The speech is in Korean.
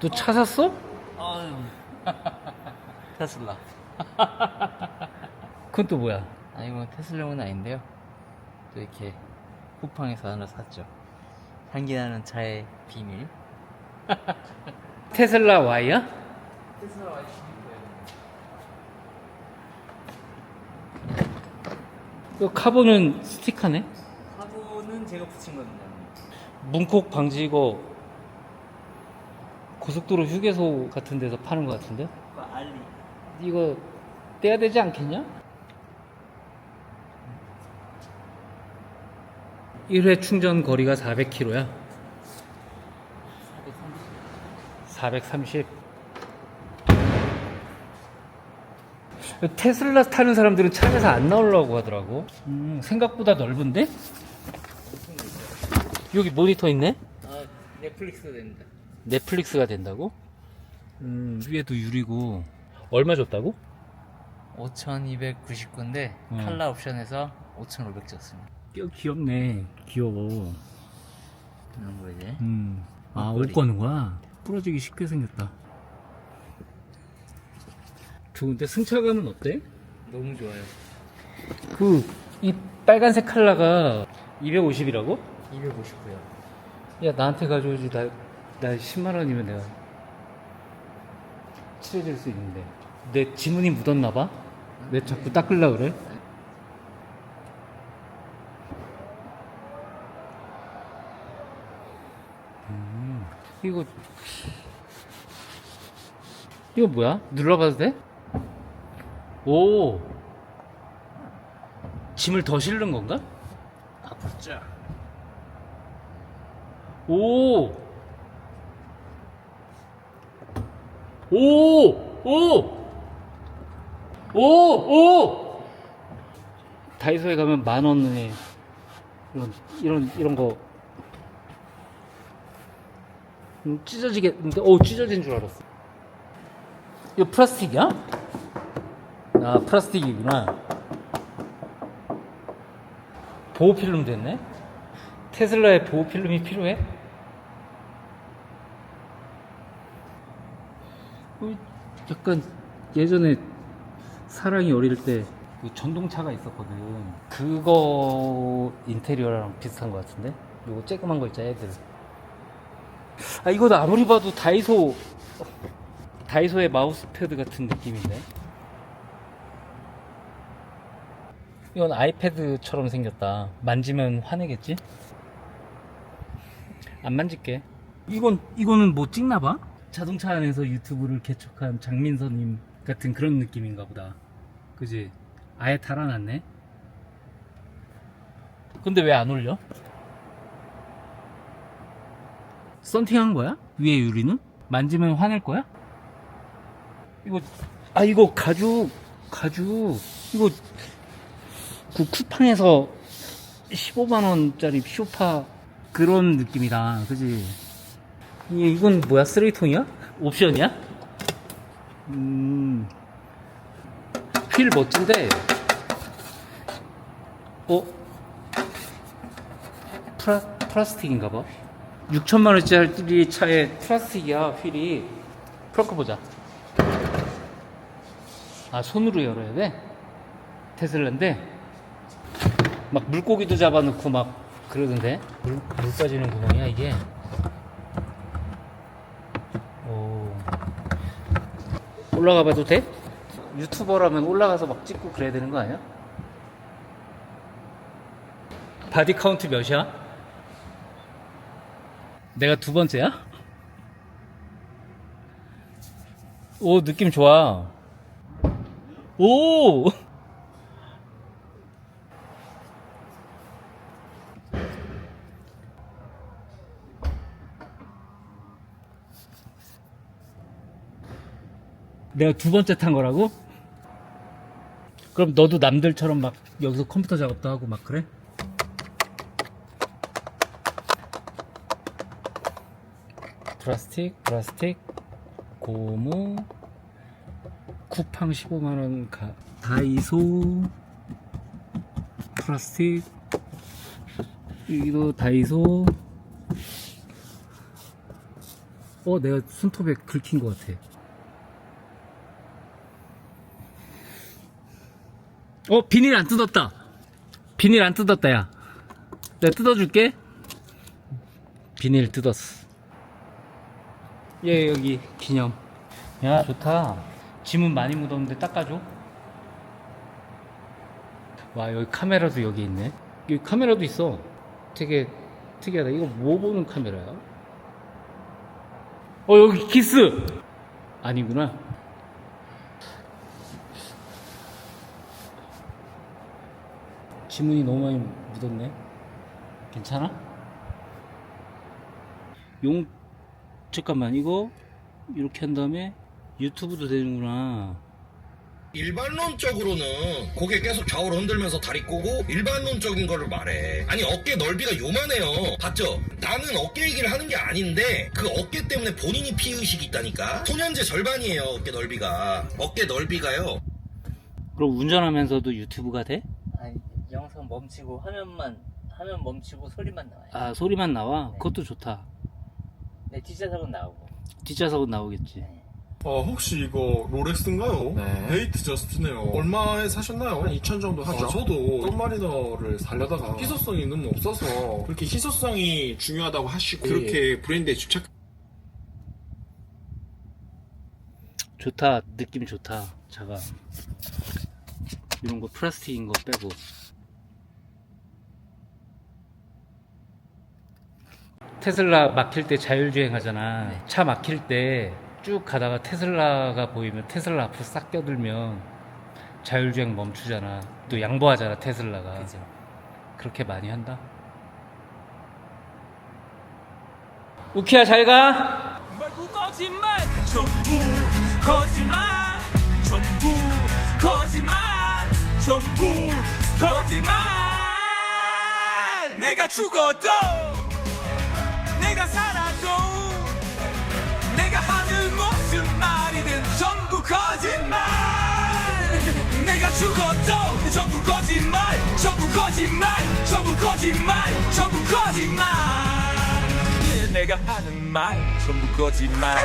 또차 샀어? 아유. 테슬라. 그건 또 뭐야? 아니 뭐 테슬라는 아닌데요. 또 이렇게 쿠팡에서 하나 샀죠. 향기 나는 차의 비밀. 테슬라 Y야? 테슬라 와이 그 카본은 스틱하네? 카본은 제가 붙인 겁니다. 문콕 방지 이거 고속도로 휴게소 같은 데서 파는 것 같은데? 그 알리. 이거 떼야 되지 않겠냐? 1회 충전 거리가 400km야. 430. 테슬라 타는 사람들은 차에서 안 나오려고 하더라고. 음, 생각보다 넓은데? 여기 모니터 있네? 아 넷플릭스 됩니다. 넷플릭스가 된다고? 음, 위에도 유리고. 얼마 줬다고? 5,299인데 음. 칼라 옵션에서 5,500 줬습니다. 꽤 귀엽네. 귀여워. 이런 거 이제 음. 아, 옷걸이. 옷 거는 거야? 부러지기 쉽게 생겼다. 좋은데 승차감은 어때? 너무 좋아요. 그, 이 빨간색 컬러가 250이라고? 250고요. 야, 나한테 가져오지. 나, 나 10만 원이면 내가 칠해줄 수 있는데. 내 지문이 묻었나봐? 내 자꾸 닦으려 그래? 음, 이거, 이거 뭐야? 눌러봐도 돼? 오! 짐을 더 실는 건가? 쫙. 오! 오! 오! 오! 오! 다이소에 가면 만 원에 이런 이런 이런 거 음, 찢어지겠는데? 오 찢어진 줄 알았어. 이거 플라스틱이야? 아 플라스틱이구나. 보호 필름 됐네. 테슬라에 보호 필름이 필요해? 약간 예전에 사랑이 어릴 때 그 전동차가 있었거든. 그거 인테리어랑 비슷한 것 같은데? 요거 쬐끄만 거 있잖아, 애들. 아, 이거도 아무리 봐도 다이소, 다이소의 마우스패드 같은 느낌인데? 이건 아이패드처럼 생겼다. 만지면 화내겠지? 안 만질게. 이건, 이거는 뭐 찍나 봐? 자동차 안에서 유튜브를 개척한 장민서님 같은 그런 느낌인가 보다. 그지? 아예 달아놨네? 근데 왜 안 올려? 썬팅한 거야? 위에 유리는? 만지면 화낼 거야? 이거, 아, 이거 가죽, 가죽, 이거, 그 쿠팡에서 15만 원짜리 쇼파 그런 느낌이다. 그지? 이- 이건 뭐야? 쓰레기통이야? 옵션이야? 음, 휠 멋진데, 어? 플라, 플라스틱인가 봐. 6천만 원짜리 차에 플라스틱이야, 휠이. 풀어고 보자. 아, 손으로 열어야 돼? 테슬라인데? 막 물고기도 잡아놓고 막 그러던데? 물, 물 빠지는 구멍이야, 이게. 오. 올라가 봐도 돼? 유튜버라면 올라가서 막 찍고 그래야 되는 거 아니야? 바디 카운트 몇이야? 내가 두 번째야? 오, 느낌 좋아. 오! 내가 두 번째 탄 거라고? 그럼 너도 남들처럼 막 여기서 컴퓨터 작업도 하고 막 그래? 플라스틱, 플라스틱, 고무, 쿠팡 15만원 가, 다이소, 플라스틱, 여기도 다이소, 어, 내가 손톱에 긁힌 것 같아. 어, 비닐 안 뜯었다. 비닐 안 뜯었다, 야. 내가 뜯어줄게. 비닐 뜯었어. 얘, 여기, 기념. 야, 좋다. 지문 많이 묻었는데 닦아줘. 와, 여기 카메라도 여기 있네. 여기 카메라도 있어. 되게 특이하다. 이거 뭐 보는 카메라야? 어, 여기 키스! 아니구나. 지문이 너무 많이 묻었네. 괜찮아? 용, 잠깐만, 이거, 이렇게 한 다음에 유튜브도 되는구나. 일반론적으로는 고개 계속 좌우로 흔들면서 다리 꼬고 일반론적인 거를 말해. 아니 어깨 넓이가 요만해요. 봤죠? 나는 어깨 얘기를 하는 게 아닌데 그 어깨 때문에 본인이 피의식이 있다니까. 소년제 절반이에요 어깨 넓이가. 어깨 넓이가요. 그럼 운전하면서도 유튜브가 돼? 영상 멈추고 화면만 화면 멈추고 소리만 나와요. 아, 소리만 나와? 네. 그것도 좋다. 네 뒷좌석은 나오고. 뒷좌석은 나오겠지. 네. 어, 혹시 이거 롤렉스인가요? 네. 데이트 저스트네요. 얼마에 사셨나요? 한 2천 정도 하죠. 아, 저도 썸마리너를 살려다가 희소성이 너무 없어서 그렇게 희소성이 중요하다고 하시고 예. 그렇게 브랜드에 집착 좋다. 느낌 좋다. 차가. 이런 거 플라스틱인 거 빼고. 테슬라 막힐 때 자율주행 하잖아. 네. 차 막힐 때 쭉 가다가 테슬라가 보이면 테슬라 앞으로 싹 껴들면 자율주행 멈추잖아. 또 양보하잖아, 테슬라가. 그죠. 그렇게 많이 한다. 우키야 잘 가. 말고 거짓말 전부 거짓말 전부 거짓말 전부 거짓말 내가 죽어도 죽어도 전부 거짓말 전부 거짓말 전부 거짓말 전부 거짓말. 내가 하는 말 전부 거짓말